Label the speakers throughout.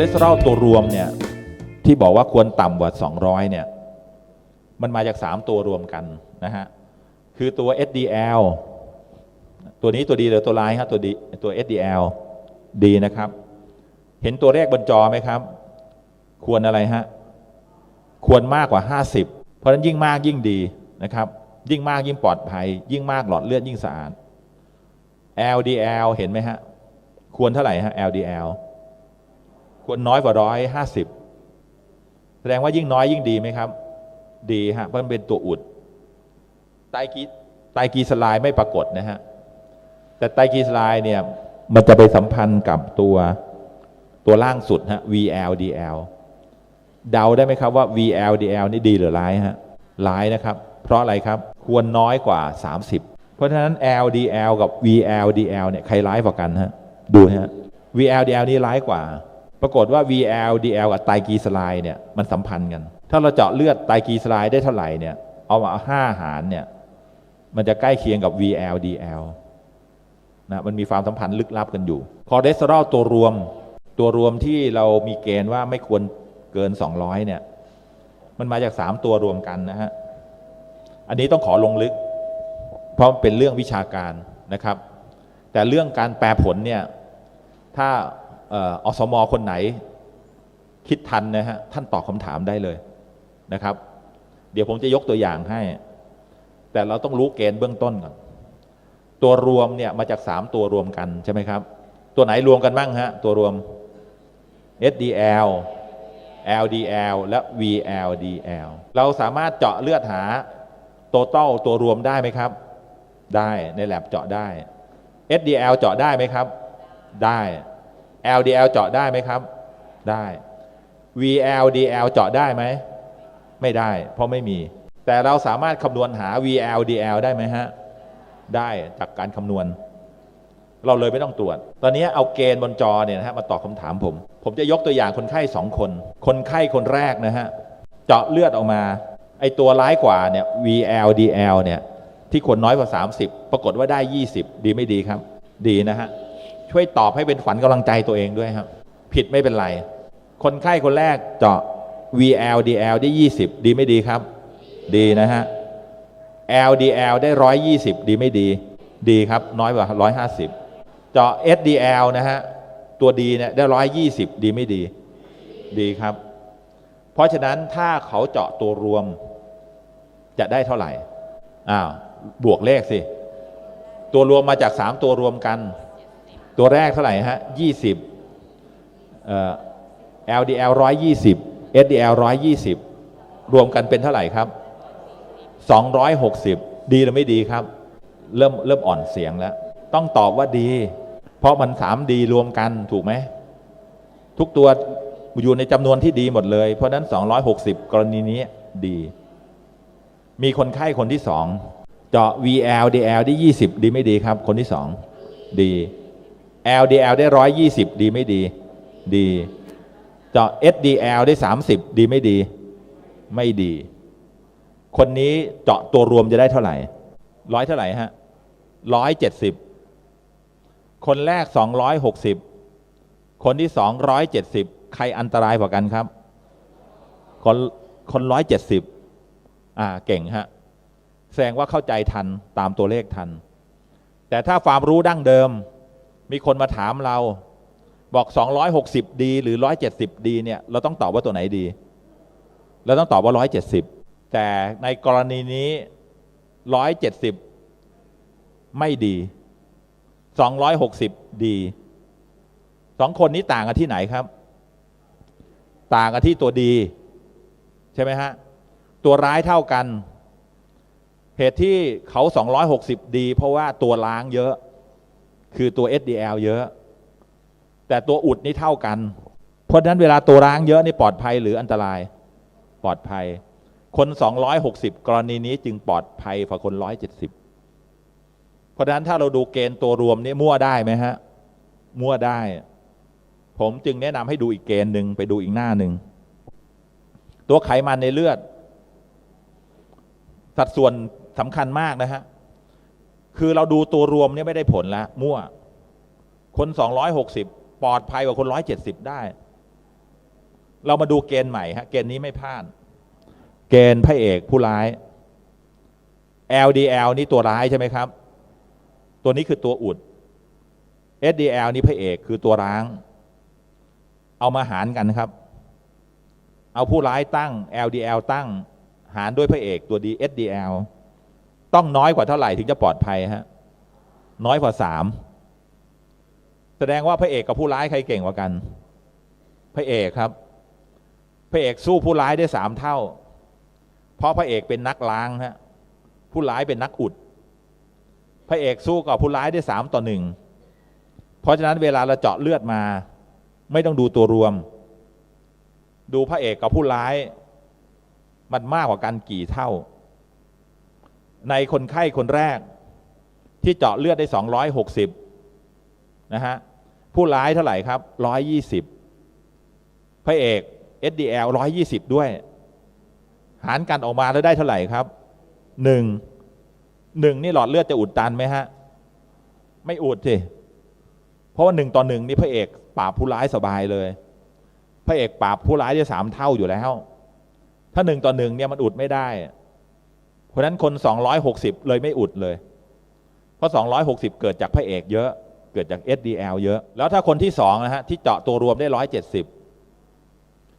Speaker 1: เลสเตอรอลตัวรวมเนี่ยที่บอกว่าควรต่ำกว่า 200 เนี่ย มันมาจาก 3 ตัวรวมกันนะฮะ คือตัว SDL ตัวนี้ตัวดีหรือตัวร้ายครับตัวดีตัว SDL ดีนะครับ เห็นตัวเลขบนจอไหมครับ ควรอะไรฮะ ควรมากกว่า 50 เพราะฉะนั้นยิ่งมากยิ่งดีนะครับ ยิ่งมากยิ่งปลอดภัย ยิ่งมากหลอดเลือดยิ่งสะอาด LDL เห็นไหมฮะ ควรเท่าไหร่ฮะ LDL ควรน้อยกว่าร้อยห้าสิบแสดงว่ายิ่งน้อยยิ่งดีไหมครับ ดีฮะเพราะมันเป็นตัวอุดไตรกีไตรกีสลายไม่ปรากฏนะฮะแต่ไตรกีสลายเนี่ยมันจะไปสัมพันธ์กับตัวตัวล่างสุดฮะ VLDL เดาได้ไหมครับว่า VLDL นี่ดีหรือร้ายฮะร้ายนะครับ เพราะอะไรครับควรน้อยกว่า 30 เพราะฉะนั้น LDL กับ VLDL เนี่ยใครร้ายกว่ากันฮะดูฮะ VLDL นี่ร้ายกว่า ปรากฏว่า VLDL กับไตรกลีเซอไรด์เนี่ยมันสัมพันธ์กัน ถ้าเราเจาะเลือดไตรกลีเซอไรด์ได้เท่าไหร่เนี่ย เอามาห้าหารเนี่ย มันจะใกล้เคียงกับ VLDL นะมันมีความสัมพันธ์ลึกลับกันอยู่ คอเลสเตอรอลตัวรวม ตัวรวมที่เรามีเกณฑ์ว่าไม่ควรเกิน 200 เนี่ย มันมาจาก 3 ตัวรวมกันนะฮะ อันนี้ต้องขอลงลึก เพราะเป็นเรื่องวิชาการนะครับ แต่เรื่องการแปลผลเนี่ย ถ้า อ่ออสมคนไหนคิดทันนะฮะท่านตอบคำถามได้เลยนะครับ เดี๋ยวผมจะยกตัวอย่างให้ แต่เราต้องรู้เกณฑ์เบื้องต้นก่อน ตัวรวมเนี่ยมาจาก 3 ตัวรวมกันใช่ไหมครับ ตัวไหนรวมกันบ้างฮะตัวรวม SDL LDL และ VLDL เราสามารถเจาะเลือดหา total ตัวรวมได้ไหมครับ ได้ในแลบเจาะได้ SDL เจาะได้ไหมครับ ได้ LDL เจาะได้ไหมครับ ได้ VLDL เจาะได้ไหม ไม่ได้ เพราะไม่มี แต่เราสามารถคำนวณหา VLDL ได้ไหมฮะ ได้จากการคำนวณ เราเลยไม่ต้องตรวจ ตอนนี้เอาเกณฑ์บนจอเนี่ยนะฮะมาตอบคำถามผม ผมจะยกตัวอย่างคนไข้สองคน คนไข้คนแรกนะฮะ เจาะเลือดออกมา ไอตัวร้ายกว่าเนี่ย VLDL เนี่ย ที่คนน้อยกว่า 30 ปรากฏว่าได้ 20 ดีไม่ดีครับ ดีนะฮะ ช่วยตอบให้เป็นขวัญกำลังใจตัวเองด้วยครับ ผิดไม่เป็นไร คนไข้คนแรกเจาะ VLDL ได้ 20 ดีไม่ดีครับ ดีนะฮะ LDL ได้ 120 ดีไม่ดี ดีครับ น้อยกว่า 150 เจาะ SDL นะฮะ ตัวดีเนี่ยได้ 120 ดีไม่ดี ดีครับ เพราะฉะนั้นถ้าเขาเจาะตัวรวม จะได้เท่าไหร่ อ้าว บวกเลขสิ ตัวรวมมาจาก 3 ตัวรวมกัน ตัวแรกเท่าไหร่ฮะ20เอ่อ LDL 120 SDL 120 รวมกันเป็นเท่าไหร่ครับ 260 ดีหรือไม่ดีครับ เริ่มเริ่มอ่อนเสียงแล้ว ต้องตอบว่าดี เพราะมัน3ดีรวมกันถูกไหม ทุกตัวอยู่ในจำนวนที่ดีหมดเลย เพราะฉะนั้น 260 กรณีนี้ดี มีคนไข้คนที่สองเจาะ VLDL ได้ 20 ดีไม่ดีครับ คนที่สองดี LDL ได้120ดีไม่ดี ดีเจาะ SDL ได้30ดีไม่ดี ไม่ดี คนนี้เจาะตัวรวมจะได้เท่าไหร่ร้อยเท่าไหร่ฮะร้อยเจ็ดสิบคนแรกสองร้อยหกสิบคนที่สองร้อยเจ็ดสิบใครอันตรายกว่ากันครับ คนคนร้อยเจ็ดสิบอ่าเก่งฮะแสดงว่าเข้าใจทันตามตัวเลขทัน แต่ถ้าความรู้ดั้งเดิม มีคนมาถามเราบอก 260 ดีหรือ 170 ดีเนี่ยเราต้องตอบว่าตัวไหนดี เราต้องตอบว่า 170 แต่ในกรณีนี้ 170 ไม่ดี 260 ดีสองคนนี้ต่างกันที่ไหนครับ ต่างกันที่ตัวดี ใช่ไหมฮะ ตัวร้ายเท่ากัน เหตุที่เขา 260 ดี เพราะว่าตัวล้างเยอะ คือตัว SDL เยอะ แต่ตัวอุดนี่เท่ากัน เพราะฉะนั้นเวลาตัวร้างเยอะนี่ปลอดภัยหรืออันตรายปลอดภัย คน 260 กรณีนี้จึงปลอดภัยกว่าคน 170 เพราะฉะนั้นถ้าเราดูเกณฑ์ตัวรวมนี่มั่วได้ไหมฮะ มั่วได้ ผมจึงแนะนำให้ดูอีกเกณฑ์หนึ่งไปดูอีกหน้าหนึ่ง ตัวไขมันในเลือด สัดส่วนสำคัญมากนะฮะ คือเราดูตัวรวมเนี่ยไม่ได้ผลแล้วมั่ว คน 260 ปลอดภัยกว่าคน 170 ได้ เรามาดูเกณฑ์ใหม่ฮะ เกณฑ์นี้ไม่พลาด เกณฑ์พระเอกผู้ร้าย LDL นี่ตัวร้ายใช่ไหมครับ ตัวนี้คือตัวอุด SDL นี่พระเอกคือตัวร้าง เอามาหารกันครับ เอาผู้ร้ายตั้ง LDL ตั้ง หารด้วยพระเอกตัวดี SDL ต้องน้อยกว่าเท่าไหร่ถึงจะปลอดภัยฮะน้อยกว่าสามแสดงว่าพระเอกกับผู้ร้ายใครเก่งกว่ากัน พระเอกครับ พระเอกสู้ผู้ร้ายได้สามเท่า เพราะพระเอกเป็นนักล้างฮะผู้ร้ายเป็นนักอุด พระเอกสู้กับผู้ร้ายได้สามต่อหนึ่งเพราะฉะนั้นเวลาเราเจาะเลือดมา ไม่ต้องดูตัวรวม ดูพระเอกกับผู้ร้าย มันมากกว่ากันกี่เท่า ในคนไข้คนแรก ที่เจาะเลือดได้ 260 นะฮะ ผู้ร้ายเท่าไหร่ครับ 120 พระเอก SDL 120 ด้วย หารกันออกมาแล้วได้เท่าไหร่ครับหนึ่งหนึ่งนี่หลอดเลือดจะอุดตันไหมฮะ ไม่อุดสิ เพราะว่าหนึ่งต่อหนึ่งนี่พระเอกปราบผู้ร้ายสบายเลย พระเอกปราบผู้ร้ายได้สามเท่าอยู่แล้ว ถ้าหนึ่งต่อหนึ่งเนี่ยมันอุดไม่ได้ เพราะนั้นคนสองร้อยหกสิบเลยไม่อุดเลย เพราะสองร้อยหกสิบเกิดจากพระเอกเยอะ เกิดจาก SDL เยอะ แล้วถ้าคนที่สองนะฮะที่เจาะตัวรวมได้ร้อยเจ็ดสิบ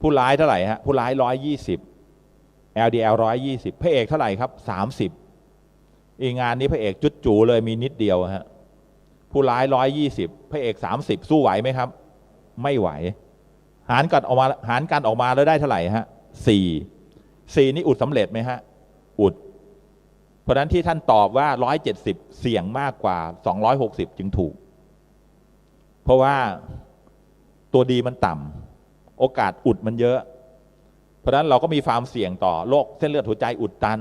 Speaker 1: ผู้ร้ายเท่าไหร่ฮะผู้ร้ายร้อยยี่สิบ LDL ร้อยยี่สิบพระเอกเท่าไหร่ครับสามสิบอีกงานนี้พระเอกจุดจูเลยมีนิดเดียวฮะผู้ร้ายร้อยยี่สิบพระเอกสามสิบสู้ไหวไหมครับ ไม่ไหว หารกันออกมาหารกันออกมาแล้วได้เท่าไหร่ฮะสี่สี่นี่อุดสำเร็จไหมฮะอุด เพราะฉะนั้นที่ท่านตอบว่าร้อยเจ็ดสิบเสี่ยงมากกว่าสองร้อยหกสิบจึงถูก เพราะว่าตัวดีมันต่ำโอกาสอุดมันเยอะ เพราะฉะนั้นเราก็มีความเสี่ยงต่อโรคเส้นเลือดหัวใจอุดตัน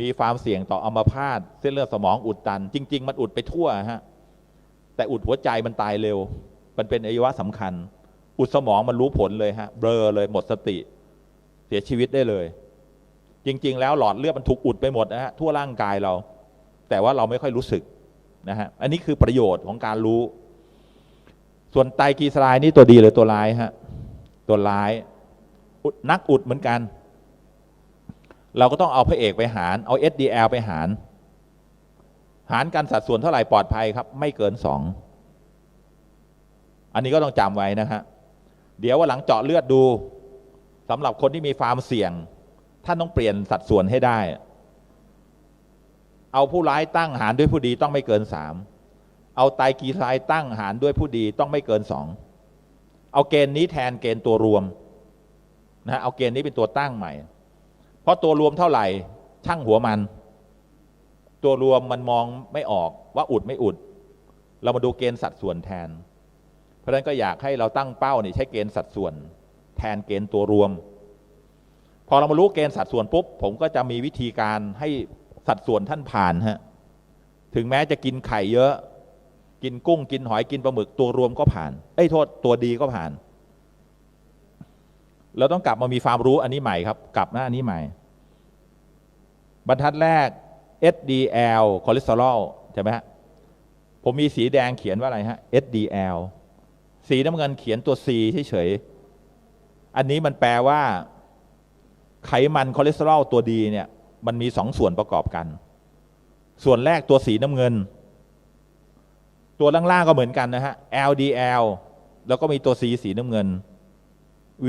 Speaker 1: มีความเสี่ยงต่ออัมพาตเส้นเลือดสมองอุดตัน จริง ๆ มันอุดไปทั่วฮะแต่อุดหัวใจมันตายเร็ว มันเป็นอวัยวะสำคัญ อุดสมองมันรู้ผลเลยฮะเบลอเลยหมดสติ เสียชีวิตได้เลย จริง ๆ แล้วหลอดเลือดมันถูกอุดไปหมดนะฮะทั่วร่างกายเรา แต่ว่าเราไม่ค่อยรู้สึกนะฮะอันนี้คือประโยชน์ของการรู้ ส่วนไตรกลีเซอไรด์นี่ตัวดีหรือตัวร้ายฮะตัวร้ายอุดนักอุดเหมือนกัน เราก็ต้องเอาพระเอกไปหารเอา SDL ไปหาร หารกันสัดส่วนเท่าไหร่ปลอดภัยครับ ไม่เกินสองอันนี้ก็ต้องจำไว้นะฮะเดี๋ยวว่าหลังเจาะเลือดดูสำหรับคนที่มีความเสี่ยง ท่านต้องเปลี่ยนสัดส่วนให้ได้ เอาผู้ร้ายตั้งหารด้วยผู้ดีต้องไม่เกินสามเอาไตรกลีไซตั้งหารด้วยผู้ดีต้องไม่เกินสองเอาเกณฑ์นี้แทนเกณฑ์ตัวรวมนะฮะเอาเกณฑ์นี้เป็นตัวตั้งใหม่ เพราะตัวรวมเท่าไหร่ช่างหัวมัน ตัวรวมมันมองไม่ออกว่าอุดไม่อุด เรามาดูเกณฑ์สัดส่วนแทน เพราะฉะนั้นก็อยากให้เราตั้งเป้านี่ใช้เกณฑ์สัดส่วน แทนเกณฑ์ตัวรวม พอเรามารู้เกณฑ์สัดส่วนปุ๊บ ผมก็จะมีวิธีการให้สัดส่วนท่านผ่านฮะถึงแม้จะกินไข่เยอะ กินกุ้งกินหอยกินปลาหมึกตัวรวมก็ผ่าน เอ้ยโทษตัวดีก็ผ่าน เราต้องกลับมามีความรู้อันนี้ใหม่ครับ กลับหน้าอันนี้ใหม่ บรรทัดแรก SDL คอเลสเตอรอลใช่ไหมฮะผมมีสีแดงเขียนว่าอะไรฮะ SDL สีน้ำเงินเขียนตัว C เฉยๆอันนี้มันแปลว่า ไขมันคอเลสเตอรอลตัวดีเนี่ย มันมีสองส่วนประกอบกัน ส่วนแรกตัวสีน้ำเงิน ตัวล่างๆก็เหมือนกันนะฮะ LDL แล้วก็มีตัว C สีน้ำเงิน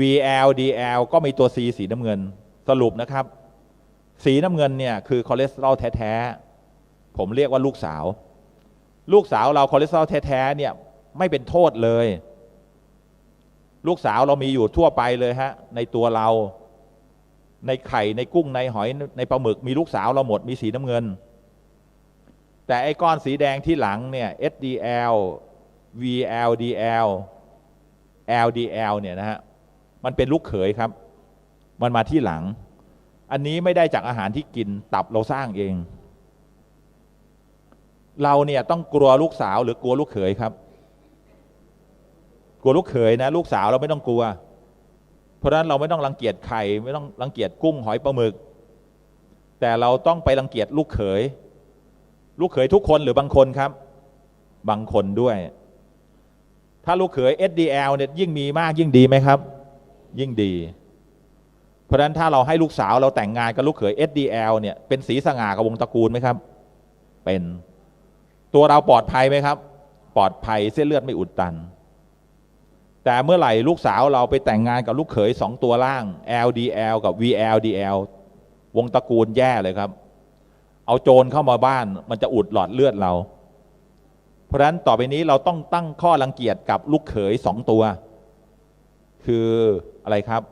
Speaker 1: VLDL ก็มีตัว C สีน้ำเงิน สรุปนะครับ สีน้ำเงินเนี่ยคือคอเลสเตอรอลแท้ๆ ผมเรียกว่าลูกสาว ลูกสาวเราคอเลสเตอรอลแท้ๆเนี่ยไม่เป็นโทษเลย ลูกสาวเรามีอยู่ทั่วไปเลยฮะในตัวเรา ในไข่ในกุ้งในหอยในปลาหมึกมีลูกสาวเราหมดมีสีน้ำเงิน แต่ไอ้ก้อนสีแดงที่หลังเนี่ย SDL VLDL LDL เนี่ยนะฮะมันเป็นลูกเขยครับ มันมาที่หลัง อันนี้ไม่ได้จากอาหารที่กินตับเราสร้างเอง เราเนี่ยต้องกลัวลูกสาวหรือกลัวลูกเขยครับ กลัวลูกเขยนะ ลูกสาวเราไม่ต้องกลัว เพราะฉะนั้นเราไม่ต้องรังเกียจไข่ไม่ต้องรังเกียจกุ้งหอยปลาหมึก แต่เราต้องไปรังเกียจลูกเขย ลูกเขยทุกคนหรือบางคนครับ บางคนด้วย ถ้าลูกเขย SDL เนี่ยยิ่งมีมากยิ่งดีไหมครับ ยิ่งดี เพราะฉะนั้นถ้าเราให้ลูกสาวเราแต่งงานกับลูกเขย SDL เนี่ยเป็นสีสง่ากับวงตระกูลไหมครับ เป็นตัวเราปลอดภัยไหมครับ ปลอดภัยเส้นเลือดไม่อุดตัน แต่เมื่อไหร่ลูกสาวเราไปแต่งงานกับลูกเขยสองตัวล่าง LDL กับ VLDL วงตระกูลแย่เลยครับ เอาโจรเข้ามาบ้านมันจะอุดหลอดเลือดเรา เพราะฉะนั้นต่อไปนี้เราต้องตั้งข้อรังเกียจกับลูกเขยสองตัว คืออะไรครับ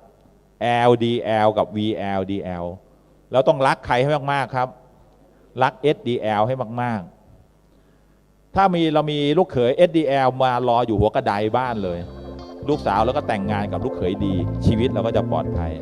Speaker 1: LDL กับ VLDL แล้วต้องรักใครให้มากๆครับ รัก SDL ให้มาก ๆ ถ้ามีเรามีลูกเขย SDL มารออยู่หัวกระไดบ้านเลย ลูกสาวแล้วก็แต่งงานกับลูกเขยดี ชีวิตเราก็จะปลอดภัย